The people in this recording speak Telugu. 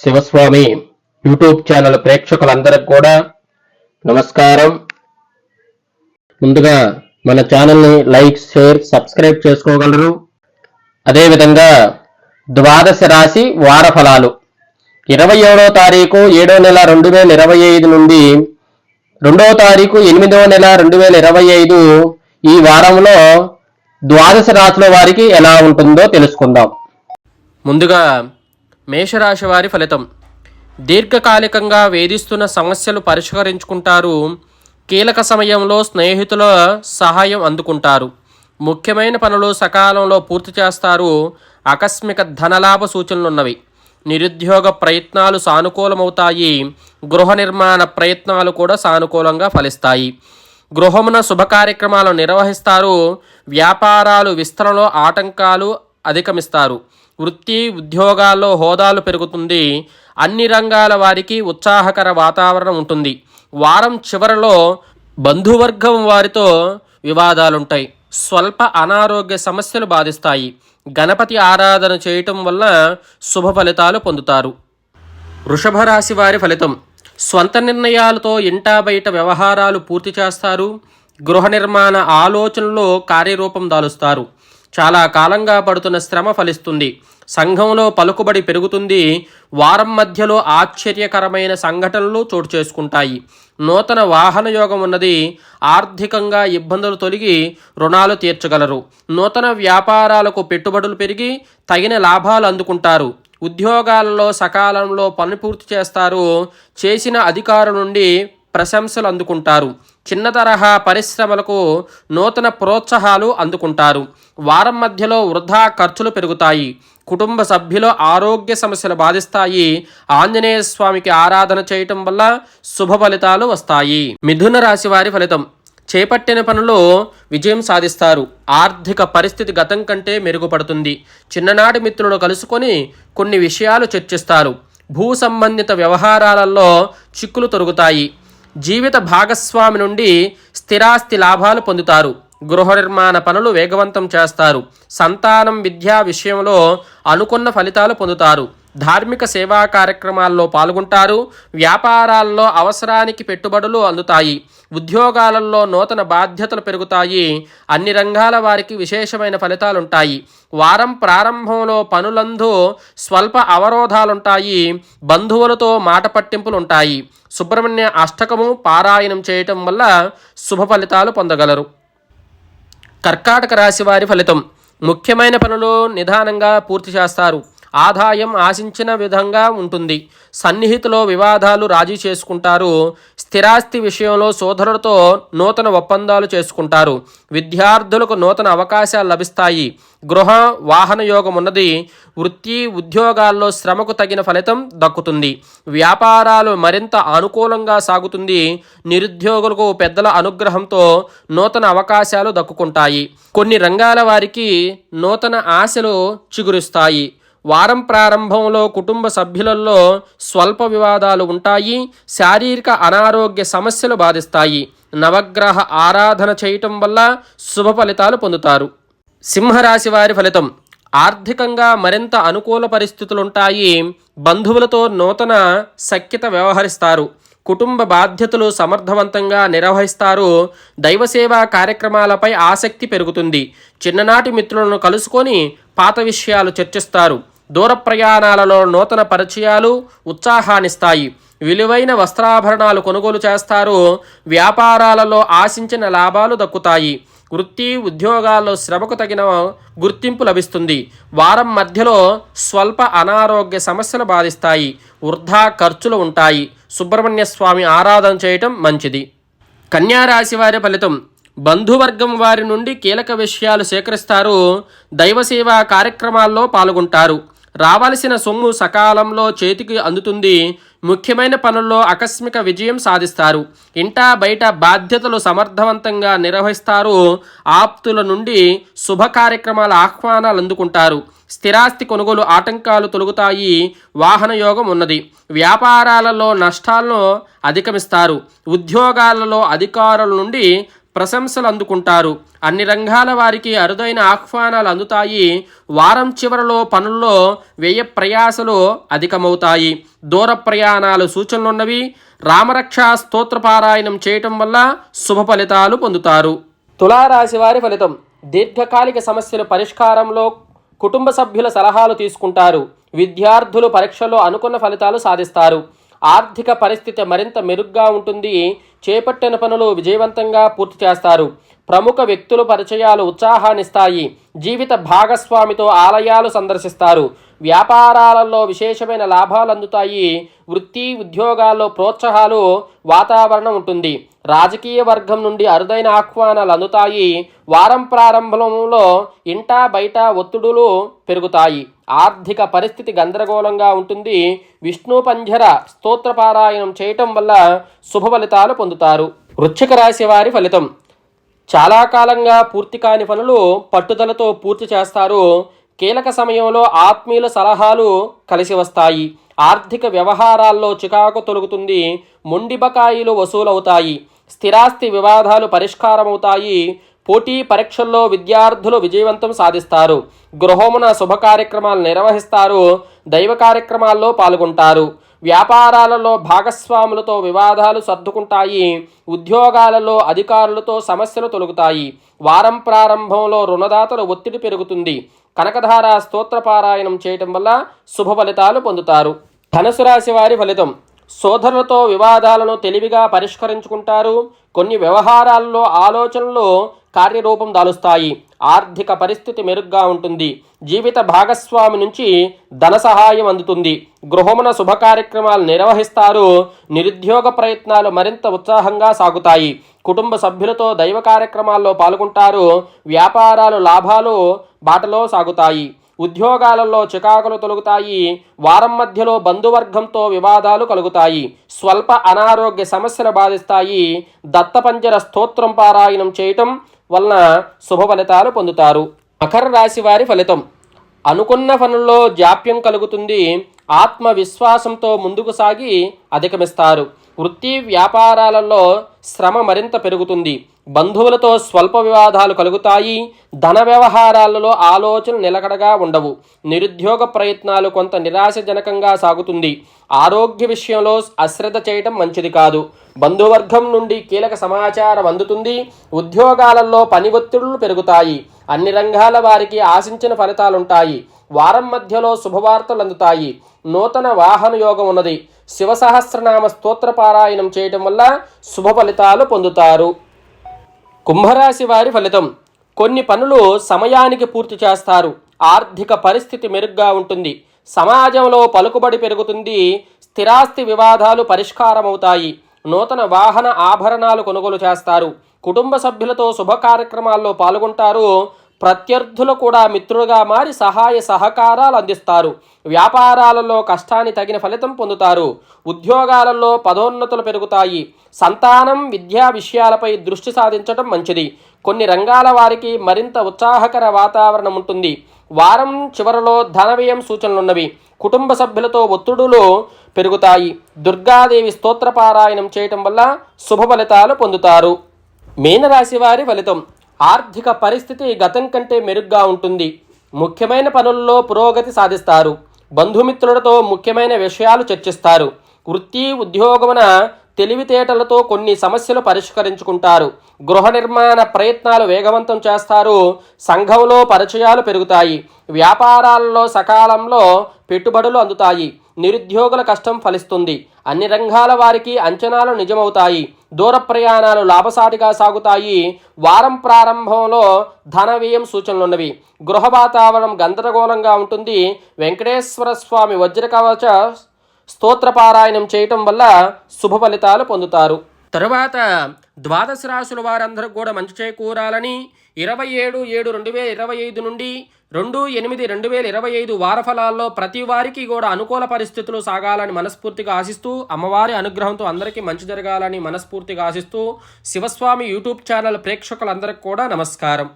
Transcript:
శివస్వామి యూట్యూబ్ ఛానల్ ప్రేక్షకులందరికి కూడా నమస్కారం. ముందుగా మన ఛానల్ని లైక్ షేర్ సబ్స్క్రైబ్ చేసుకోగలరు. అదేవిధంగా ద్వాదశ రాశి వార ఫలాలు ఇరవై ఏడో తారీఖు ఏడో నెల రెండు వేల ఇరవై ఐదు నుండి రెండవ తారీఖు ఎనిమిదవ నెల రెండు వేల ఇరవై ఐదు ఈ వారంలో ద్వాదశ రాశుల వారికి ఎలా ఉంటుందో తెలుసుకుందాం. ముందుగా మేషరాశి వారి ఫలితం. దీర్ఘకాలికంగా వేధిస్తున్న సమస్యలు పరిష్కరించుకుంటారు. కీలక సమయంలో స్నేహితుల సహాయం అందుకుంటారు. ముఖ్యమైన పనులు సకాలంలో పూర్తి చేస్తారు. ఆకస్మిక ధనలాభ సూచనలున్నవి. నిరుద్యోగ ప్రయత్నాలు సానుకూలమవుతాయి. గృహ నిర్మాణ ప్రయత్నాలు కూడా సానుకూలంగా ఫలిస్తాయి. గృహమున శుభ కార్యక్రమాలు నిర్వహిస్తారు. వ్యాపారాలు విస్తరణలో ఆటంకాలు అధిగమిస్తారు. వృత్తి ఉద్యోగాల్లో హోదాలు పెరుగుతుంది. అన్ని రంగాల వారికి ఉత్సాహకర వాతావరణం ఉంటుంది. వారం చివరలో బంధువర్గం వారితో వివాదాలుంటాయి. స్వల్ప అనారోగ్య సమస్యలు బాధిస్తాయి. గణపతి ఆరాధన చేయటం వల్ల శుభ ఫలితాలు పొందుతారు. వృషభ రాశి వారి ఫలితం. స్వంత నిర్ణయాలతో ఇంటా బయట వ్యవహారాలు పూర్తి చేస్తారు. గృహ నిర్మాణ ఆలోచనలో కార్యరూపం దాలుస్తారు. చాలా కాలంగా పడుతున్న శ్రమ ఫలిస్తుంది. సంఘంలో పలుకుబడి పెరుగుతుంది. వారం మధ్యలో ఆశ్చర్యకరమైన సంఘటనలు చోటు చేసుకుంటాయి. నూతన వాహన యోగం ఉన్నది. ఆర్థికంగా ఇబ్బందులు తొలగి రుణాలు తీర్చగలరు. నూతన వ్యాపారాలకు పెట్టుబడులు పెరిగి తగిన లాభాలు అందుకుంటారు. ఉద్యోగాలలో సకాలంలో పని పూర్తి చేస్తారు. చేసిన అధికారు నుండి ప్రశంసలు అందుకుంటారు. చిన్న తరహా పరిశ్రమలకు నూతన ప్రోత్సాహాలు అందుకుంటారు. వారం మధ్యలో వృధా ఖర్చులు పెరుగుతాయి. కుటుంబ సభ్యుల ఆరోగ్య సమస్యలు బాధిస్తాయి. ఆంజనేయ స్వామికి ఆరాధన చేయటం వల్ల శుభ ఫలితాలు వస్తాయి. మిథున రాశి వారి ఫలితం. చేపట్టిన పనులు విజయం సాధిస్తారు. ఆర్థిక పరిస్థితి గతం కంటే మెరుగుపడుతుంది. చిన్ననాటి మిత్రులు కలుసుకొని కొన్ని విషయాలు చర్చిస్తారు. భూ సంబంధిత వ్యవహారాలలో చిక్కులు తొరుగుతాయి. జీవిత భాగస్వామి నుండి స్థిరాస్తి లాభాలు పొందుతారు. గృహ నిర్మాణ పనులు వేగవంతం చేస్తారు. సంతానం విద్యా విషయంలో అనుకున్న ఫలితాలు పొందుతారు. ధార్మిక సేవా కార్యక్రమాల్లో పాల్గొంటారు. వ్యాపారాల్లో అవసరానికి పెట్టుబడులు అందుతాయి. ఉద్యోగాలలో నూతన బాధ్యతలు పెరుగుతాయి. అన్ని రంగాల వారికి విశేషమైన ఫలితాలుంటాయి. వారం ప్రారంభంలో పనులందు స్వల్ప అవరోధాలుంటాయి. బంధువులతో మాట పట్టింపులుంటాయి. సుబ్రహ్మణ్య అష్టకము పారాయణం చేయటం వల్ల శుభ ఫలితాలు పొందగలరు. కర్కాటక రాశి వారి ఫలితం ముఖ్యమైన పనులు నిదానంగా పూర్తి చేస్తారు. ఆదాయం ఆశించిన విధంగా ఉంటుంది. సన్నిహితులో వివాదాలు రాజీ చేసుకుంటారు. స్థిరాస్తి విషయంలో సోదరులతో నూతన ఒప్పందాలు చేసుకుంటారు. విద్యార్థులకు నూతన అవకాశాలు లభిస్తాయి. గృహ వాహన యోగం ఉన్నది. వృత్తి ఉద్యోగాల్లో శ్రమకు తగిన ఫలితం దక్కుతుంది. వ్యాపారాలు మరింత అనుకూలంగా సాగుతుంది. నిరుద్యోగులకు పెద్దల అనుగ్రహంతో నూతన అవకాశాలు దక్కుకుంటాయి. కొన్ని రంగాల వారికి నూతన ఆశలు చిగురిస్తాయి. వారం ప్రారంభంలో కుటుంబ సభ్యులలో స్వల్ప వివాదాలు ఉంటాయి శారీరక అనారోగ్య సమస్యలు బాధిస్తాయి. నవగ్రహ ఆరాధన చేయటం వల్ల శుభ ఫలితాలు పొందుతారు. సింహరాశి వారి ఫలితం. ఆర్థికంగా మరింత అనుకూల పరిస్థితులుంటాయి. బంధువులతో నూతన సఖ్యత వ్యవహరిస్తారు. కుటుంబ బాధ్యతలు సమర్థవంతంగా నిర్వహిస్తారు. దైవసేవా కార్యక్రమాలపై ఆసక్తి పెరుగుతుంది. చిన్ననాటి మిత్రులను కలుసుకొని పాత విషయాలు చర్చిస్తారు. దూర ప్రయాణాలలో నూతన పరిచయాలు ఉత్సాహాన్నిస్తాయి. విలువైన వస్త్రాభరణాలు కొనుగోలు చేస్తారు. వ్యాపారాలలో ఆశించిన లాభాలు దక్కుతాయి. వృత్తి ఉద్యోగాల్లో శ్రమకు తగిన గుర్తింపు లభిస్తుంది. వారం మధ్యలో స్వల్ప అనారోగ్య సమస్యలు బాధిస్తాయి. వృధా ఖర్చులు ఉంటాయి. సుబ్రహ్మణ్య స్వామి ఆరాధన చేయటం మంచిది. కన్యారాశి వారి ఫలితం. బంధువర్గం వారి నుండి కీలక విషయాలు సేకరిస్తారు. దైవసేవా కార్యక్రమాల్లో పాల్గొంటారు. రావలసిన సొమ్ము సకాలంలో చేతికి అందుతుంది. ముఖ్యమైన పనుల్లో ఆకస్మిక విజయం సాధిస్తారు. ఇంటా బయట బాధ్యతలు సమర్థవంతంగా నిర్వహిస్తారు. ఆప్తుల నుండి శుభ కార్యక్రమాల ఆహ్వానాలు అందుకుంటారు. స్థిరాస్తి కొనుగోలు ఆటంకాలు తొలగుతాయి. వాహన యోగం ఉన్నది. వ్యాపారాలలో నష్టాలను అధిగమిస్తారు. ఉద్యోగాలలో అధికారుల నుండి ప్రశంసలు అందుకుంటారు. అన్ని రంగాల వారికి అరుదైన ఆహ్వానాలు అందుతాయి. వారం చివరలో పనుల్లో వ్యయ ప్రయాసలు అధికమవుతాయి. దూర ప్రయాణాలు సూచనలున్నవి. రామరక్ష స్తోత్రపారాయణం చేయటం వల్ల శుభ ఫలితాలు పొందుతారు. తులారాశి వారి ఫలితం. దీర్ఘకాలిక సమస్యల పరిష్కారంలో కుటుంబ సభ్యుల సలహాలు తీసుకుంటారు. విద్యార్థులు పరీక్షల్లో అనుకున్న ఫలితాలు సాధిస్తారు. ఆర్థిక పరిస్థితి మరింత మెరుగ్గా ఉంటుంది. చేపట్టిన పనులు విజయవంతంగా పూర్తి చేస్తారు. ప్రముఖ వ్యక్తుల పరిచయాలు ఉత్సాహాన్నిస్తాయి. జీవిత భాగస్వామితో ఆలయాలు సందర్శిస్తారు. వ్యాపారాలలో విశేషమైన లాభాలు అందుతాయి. వృత్తి ఉద్యోగాల్లో ప్రోత్సాహాలు వాతావరణం ఉంటుంది. రాజకీయ వర్గం నుండి అరుదైన ఆహ్వానాలు అందుతాయి. వారం ప్రారంభంలో ఇంటా బయట ఒత్తిడులు పెరుగుతాయి. ఆర్థిక పరిస్థితి గందరగోళంగా ఉంటుంది. విష్ణు పంజర స్తోత్రపారాయణం చేయటం వల్ల శుభ ఫలితాలు పొందుతారు. వృశ్చిక రాశి వారి ఫలితం. చాలా కాలంగా పూర్తి కాని పనులు పట్టుదలతో పూర్తి చేస్తారు. కీలక సమయంలో ఆత్మీయుల సలహాలు కలిసి వస్తాయి. ఆర్థిక వ్యవహారాల్లో చికాకు తొలుగుతుంది. మొండి బకాయిలు వసూలవుతాయి. స్థిరాస్తి వివాదాలు పరిష్కారమవుతాయి. పోటీ పరీక్షల్లో విద్యార్థులు విజయవంతం సాధిస్తారు. గృహమున శుభ కార్యక్రమాలు నిర్వహిస్తారు. దైవ కార్యక్రమాల్లో పాల్గొంటారు. వ్యాపారాలలో భాగస్వాములతో వివాదాలు సర్దుకుంటాయి. ఉద్యోగాలలో అధికారులతో సమస్యలు తొలగుతాయి. వారం ప్రారంభంలో రుణదాతల ఒత్తిడి పెరుగుతుంది. కనకధార స్తోత్రపారాయణం చేయటం వల్ల శుభ ఫలితాలు పొందుతారు. ధనుసు రాశి వారి ఫలితం. సోదరులతో వివాదాలను తెలివిగా పరిష్కరించుకుంటారు. కొన్ని వ్యవహారాల్లో ఆలోచనలో కార్యరూపం దాలుస్తాయి. ఆర్థిక పరిస్థితి మెరుగ్గా ఉంటుంది. జీవిత భాగస్వామి నుంచి ధన సహాయం అందుతుంది. గృహమున శుభ కార్యక్రమాలు నిర్వహిస్తారు. నిరుద్యోగ ప్రయత్నాలు మరింత ఉత్సాహంగా సాగుతాయి. కుటుంబ సభ్యులతో దైవ కార్యక్రమాల్లో పాల్గొంటారు. వ్యాపారాలు లాభాలు బాటలో సాగుతాయి. ఉద్యోగాలలో చికాకులు తొలుగుతాయి. వారం మధ్యలో బంధువర్గంతో వివాదాలు కలుగుతాయి. స్వల్ప అనారోగ్య సమస్యలు బాధిస్తాయి. దత్తపంజర స్తోత్రం పారాయణం చేయటం వలన శుభ ఫలితాలు పొందుతారు. మకర రాశి వారి ఫలితం. అనుకున్న పనుల్లో జాప్యం కలుగుతుంది. ఆత్మవిశ్వాసంతో ముందుకు సాగి అధిగమిస్తారు. వృత్తి వ్యాపారాలలో శ్రమ మరింత పెరుగుతుంది. బంధువులతో స్వల్ప వివాదాలు కలుగుతాయి. ధన వ్యవహారాలలో ఆలోచన నిలకడగా ఉండవు. నిరుద్యోగ ప్రయత్నాలు కొంత నిరాశజనకంగా సాగుతుంది. ఆరోగ్య విషయంలో అశ్రద్ధ చేయటం మంచిది కాదు. బంధువర్గం నుండి కీలక సమాచారం అందుతుంది. ఉద్యోగాలలో పని ఒత్తిడులు పెరుగుతాయి. అన్ని రంగాల వారికి ఆశించిన ఫలితాలుంటాయి. వారం మధ్యలో శుభవార్తలు అందుతాయి నూతన వాహన యోగం ఉన్నది. శివ సహస్రనామ స్తోత్ర పారాయణం చేయటం వల్ల శుభ ఫలితాలు పొందుతారు. కుంభరాశి వారి ఫలితం. కొన్ని పనులు సమయానికి పూర్తి చేస్తారు. ఆర్థిక పరిస్థితి మెరుగ్గా ఉంటుంది. సమాజంలో పలుకుబడి పెరుగుతుంది. స్థిరాస్తి వివాదాలు పరిష్కారమవుతాయి. నూతన వాహన ఆభరణాలు కొనుగోలు చేస్తారు. కుటుంబ సభ్యులతో శుభ కార్యక్రమాల్లో పాల్గొంటారు ప్రత్యర్థులు కూడా మిత్రులుగా మారి సహాయ సహకారాలు అందిస్తారు. వ్యాపారాలలో కష్టాన్ని తగిన ఫలితం పొందుతారు. ఉద్యోగాలలో పదోన్నతులు పెరుగుతాయి. సంతానం విద్యా విషయాలపై దృష్టి సాధించడం మంచిది. కొన్ని రంగాల వారికి మరింత ఉత్సాహకర వాతావరణం ఉంటుంది. వారం చివరలో ధన వ్యయం సూచనలున్నవి. కుటుంబ సభ్యులతో ఒత్తిడులు పెరుగుతాయి. దుర్గాదేవి స్తోత్రపారాయణం చేయటం వల్ల శుభ ఫలితాలు పొందుతారు. మీనరాశి వారి ఫలితం. ఆర్థిక పరిస్థితి గతం కంటే మెరుగ్గా ఉంటుంది. ముఖ్యమైన పనుల్లో పురోగతి సాధిస్తారు. బంధుమిత్రులతో ముఖ్యమైన విషయాలు చర్చిస్తారు. వృత్తి ఉద్యోగమున తెలివితేటలతో కొన్ని సమస్యలు పరిష్కరించుకుంటారు. గృహ నిర్మాణ ప్రయత్నాలు వేగవంతం చేస్తారు. సంఘంలో పరిచయాలు పెరుగుతాయి. వ్యాపారాల్లో సకాలంలో పెట్టుబడులు అందుతాయి. నిరుద్యోగుల కష్టం ఫలిస్తుంది. అన్ని రంగాల వారికి అంచనాలు నిజమవుతాయి. దూర ప్రయాణాలు లాభసాటిగా సాగుతాయి. వారం ప్రారంభంలో ధన వ్యయం సూచనలున్నవి. గృహ వాతావరణం గందరగోళంగా ఉంటుంది. వెంకటేశ్వర స్వామి వజ్రకవచ స్తోత్రపారాయణం చేయటం వల్ల శుభ ఫలితాలు పొందుతారు. తరువాత ద్వాదశ రాశుల వారందరూ కూడా మంచి చేకూరాలని ఇరవై ఏడు ఏడు రెండు వేల ఇరవై ఐదు నుండి రెండు ఎనిమిది రెండు వేల ఇరవై ఐదు వార ఫలాల్లో ప్రతి వారికి కూడా అనుకూల పరిస్థితులు సాగాలని మనస్ఫూర్తిగా ఆశిస్తూ అమ్మవారి అనుగ్రహంతో అందరికీ మంచి జరగాలని మనస్ఫూర్తిగా ఆశిస్తూ శివస్వామి యూట్యూబ్ ఛానల్ ప్రేక్షకులందరికీ కూడా నమస్కారం.